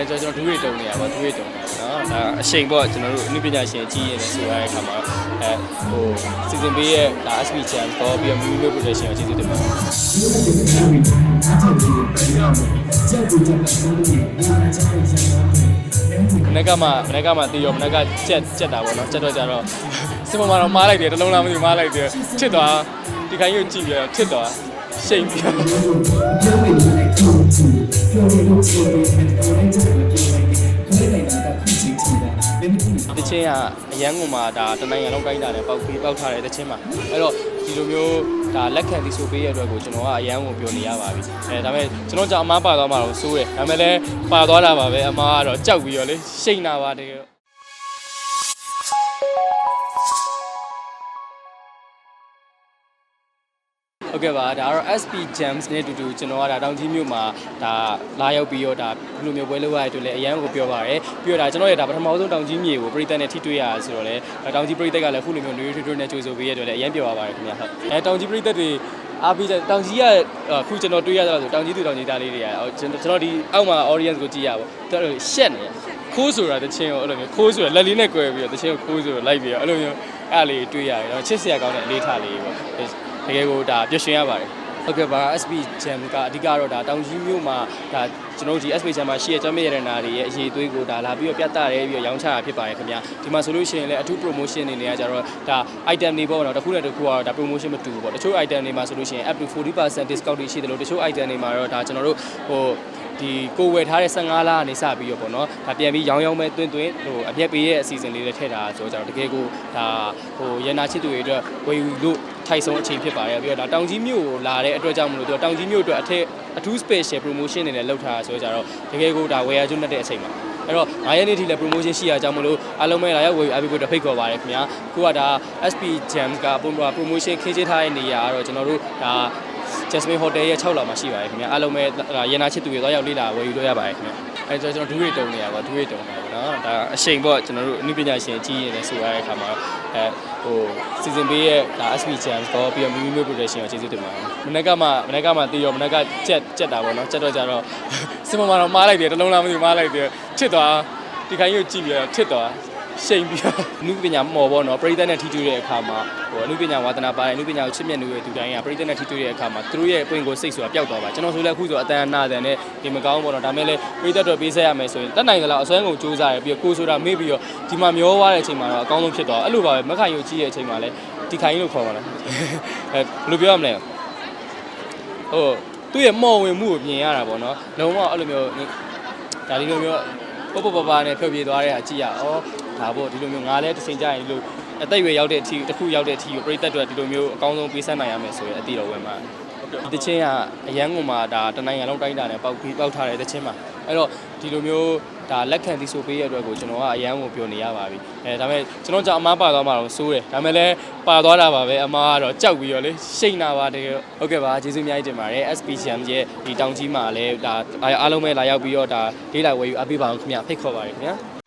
ဲကျွန်တော်တို့တွေတုံနေတာပေါ့တွေတုံနေတာနော်ဒါအချိန်ပေါ့ကျွန်တော်တို့အနုပညာရှင်ကြီးရတဲ့ဆိုရတဲ့အခါမှာအဲဟိုစီဇန်ပေးရဲ့ဒါ SP chance ပေါ်ပြီးတော့ movie production ကိုကျေးဇူးတင်ပါတယ် မနေ့ကမှမနေ့ကမှတီးရောမနေ့ကကြက်ကြက်တာပေါ့နော်ကြက်တော့ကြတော့စင်မမတော့မားလိုက်တယ်တလုံးလားမသိဘူးမားလိုက်တယ်ချစ်သွားဒီခိုင်းကိုကြည့်ပြီးတော့ချစ်သွားရှိန်ပြီး ချင်းကအရန်ကုန်မှာဒါတနိုင်ငံလုံးတိုင်းတာနဲ့ပေါက်ပြီးပေါက်ထားတဲ့တချင်းမှာအဲ့တော့ဒီလိုမျိုးဒါလက်ခံတီဆိုပေးရတဲ့အတွက်ကိုကျွန်တော်ကအရန်ကိုပြောနေရပါပြီအဲဒါပေမဲ့ကျွန်တော်ကြောင့်အမားပါသွားမှာတော့စိုးတယ်ဒါပေမဲ့လည်းပါသွားတာပါပဲအမားကတော့ကြောက်ပြီးတော့လေရှိန်တာပါတကယ် ဟုတ်ကဲ့ပါဒါကတော့ SP Gems နဲ့အတူတူကျွန်တော်ကဒါတောင်ကြီးမြို့မှာဒါလာရောက်ပြီးတော့ဒါဘယ်လိုမျိုးပွဲလုပ်ရတဲ့အတွက်လည်းအရန်ကိုပြောပါရယ်ပြီးတော့ဒါကျွန်တော်ရဲ့ဒါပထမဆုံးတောင်ကြီးမြေကိုပြည်သက်နဲ့ထိတွေ့ရဆိုတော့လေတောင်ကြီးပြည်သက်ကလည်းခုလိုမျိုးနေထွေးထွေးနဲ့ကြိုဆိုပေးရတဲ့အတွက်လည်းအရန်ပြောပါပါတယ်ခင်ဗျာဟုတ်အဲတောင်ကြီးပြည်သက်တွေအားပေးကြတောင်ကြီးကအခုကျွန်တော်တွေ့ရတာဆိုတောင်ကြီးသူတောင်ကြီးသားလေးတွေကကျွန်တော်ဒီအောက်မှာ audience ကိုကြည့်ရပါသူတို့ရှက်နေခိုးဆိုတာတချင်းကိုအဲ့လိုမျိုးခိုးဆိုတာလက်လေးနဲ့꿰ပြီးတော့တချင်းကိုခိုးဆိုလိုက်ပြီးတော့အဲ့လိုမျိုးအဲ့လေးတွေ့ရတယ်တော့ချစ်စရာကောင်းတဲ့အလေးထားလေးပေါ့ တကယ်ကိုဒါပြည့်ရှင်ရပါတယ်ဟုတ်ကဲ့ပါ SP Jam ကအဓိကတော့ဒါတောင်ကြီးမြို့မှာဒါကျွန်တော်တို့ဒီ SP Jam မှာရှိရကျောင်းမြရတနာတွေရဲ့အရေးသွေးကိုဒါလာပြီးတော့ပြတ်တာရဲပြီးတော့ရောင်းချတာဖြစ်ပါတယ်ခင်ဗျာဒီမှာဆိုလို့ရှိရင်လည်းအထူး promotion တွေနေရကြတော့ဒါ item တွေပေါ့နော်တစ်ခုနဲ့တစ်ခုကတော့ဒါ promotion မတူဘူးပေါ့တချို့ item တွေမှာဆိုလို့ရှိရင် up to 40% discount တွေရှိတယ်လို့တချို့ item တွေမှာတော့ဒါကျွန်တော်တို့ဟို ဒီကိုဝယ်ထားတဲ့15လကနေစပြီးတော့ပေါ့နော်ဒါပြန်ပြီးရောင်းရောင်းမဲ့တွင်းတွင်းဟိုအပြက်ပေးရဲ့အစီအစဉ်လေးတွေထည့်တာဆိုတော့ကျွန်တော်တကယ်ကိုဒါဟိုရန်နာချစ်သူတွေအတွက်ဝယ်ယူလို့ထိုက်ဆုံးအချိန်ဖြစ်ပါတယ်ပြီးတော့ဒါတောင်ကြီးမြို့ကိုလာတဲ့အတွက်ကြောင့်မလို့သူတောင်ကြီးမြို့အတွက်အထက်အထူး special promotion တွေနဲ့လုပ်ထားတာဆိုတော့တကယ်ကိုဒါဝယ်ရကျွတ်တဲ့အချိန်မှာအဲ့တော့9ရက်နေ့ထိလည်း promotion ရှိရကြမလို့အားလုံးပဲလာရောက်ဝယ်ယူအားပေးဖို့ဖိတ်ခေါ်ပါတယ်ခင်ဗျာခုကဒါ SP Gems က promotion ခင်းချထားတဲ့နေရာကတော့ကျွန်တော်တို့ဒါ Jasmine Hotel ရဲ့6လောက်မှာရှိပါတယ်ခင်ဗျာအားလုံးပဲရန်နာချစ်သူတွေသွားရောက်လေ့လာဝယ်ယူလို့ရပါတယ်ခင်ဗျာအဲကျွန်တော်ဒူးရီတုံနေရပါဒူးရီတုံနေပါတော့ဒါအချိန်ပေါ့ကျွန်တော်တို့အနုပညာရှင်ကြီးရင်လည်းဆိုရတဲ့အခါမှာအဲဟိုစီစဉ်ပေးရဲ့ဒါ SP Channel ကိုပြီးတော့ Movie Movie Production ကိုကျေးဇူးတင်ပါတယ်မနေ့ကမှမနေ့ကမှတီးရောမနေ့ကကြက်ကြက်တာပေါ့နော်ကြက်တော့ကြတော့စင်မမတော့မားလိုက်တယ်တလုံးလားမသိဘူးမားလိုက်တယ်ချစ်သွားဒီခိုင်းကိုကြည့်ပြီးတော့ချစ်သွား ရှိန်ပြီးတော့အနုပညာမော်ပေါ့နော်ပရိသတ်နဲ့ထိတွေ့တဲ့အခါမှာဟိုအနုပညာဝါသနာပါတဲ့အနုပညာကိုချစ်မြတ်နေတဲ့သူတိုင်းကပရိသတ်နဲ့ထိတွေ့တဲ့အခါမှာသူတို့ရဲ့အပွင့်ကိုစိတ်ဆိုတာပျောက်သွားပါကျွန်တော်ဆိုလည်းအခုဆိုအတန်အနာတန်နဲ့ဒီမကောင်းပေါ့နော်ဒါမဲ့လည်းပရိသတ်တို့ပေးဆက်ရမယ်ဆိုရင်တက်နိုင်ကြလားအစွမ်းကုန်စူးစမ်းရပြီးတော့ကိုဆိုတာမေ့ပြီးတော့ဒီမှာမျောသွားတဲ့အချိန်မှာတော့အကောင်းဆုံးဖြစ်သွားအဲ့လိုပါပဲမခိုင်ရုပ်ကြီးရဲ့အချိန်မှာလည်းဒီခိုင်လို့ခေါ်ပါလားအဲဘယ်လိုပြောရမလဲဟိုသူ့ရဲ့မော်ဝင်မှုကိုမြင်ရတာပေါ့နော်လုံးဝအဲ့လိုမျိုးဒါဒီလိုမျိုး ပပပပနဲ့ဖြုတ်ပြေးသွားတဲ့ဟာကြည့်ရအော်ဒါပေါ့ဒီလိုမျိုးငါလည်းတစ်ချိန်ကြာရင်ဒီလိုအသက်အရွယ်ရောက်တဲ့အထိတစ်ခုရောက်တဲ့အထိကိုပြိသက်တွေဒီလိုမျိုးအကောင်းဆုံးပေးဆက်နိုင်ရမယ်ဆိုရင်အတိတော်ဝင်မှာဒီချင်းကအရန်ကုန်မှာဒါတနိုင်ငံလုံးတိုင်းတာနဲ့ပေါက်ပြီးပေါက်ထားတဲ့တချင်းမှာ အဲ့တော့ဒီလိုမျိုးဒါလက်ခံတီဆိုပေးရတဲ့အတွက်ကိုကျွန်တော်ကအရန်ကိုပြောနေရပါပြီအဲဒါပေမဲ့ကျွန်တော်ကြောင့်အမားပါသွားမှာတော့စိုးတယ်ဒါပေမဲ့လည်းပါသွားတာပါပဲအမားကတော့ကြောက်ပြီးတော့လေရှိန်တာပါတကယ်ဟုတ်ကဲ့ပါကျေးဇူးအများကြီးတင်ပါတယ် SPCM ရဲ့ဒီတောင်ကြီးမှာလည်းဒါအားလုံးပဲလာရောက်ပြီးတော့ဒါလေးလာဝယ်ယူအပ်ပေးပါအောင်ခင်ဗျဖိတ်ခေါ်ပါတယ်ခင်ဗျာ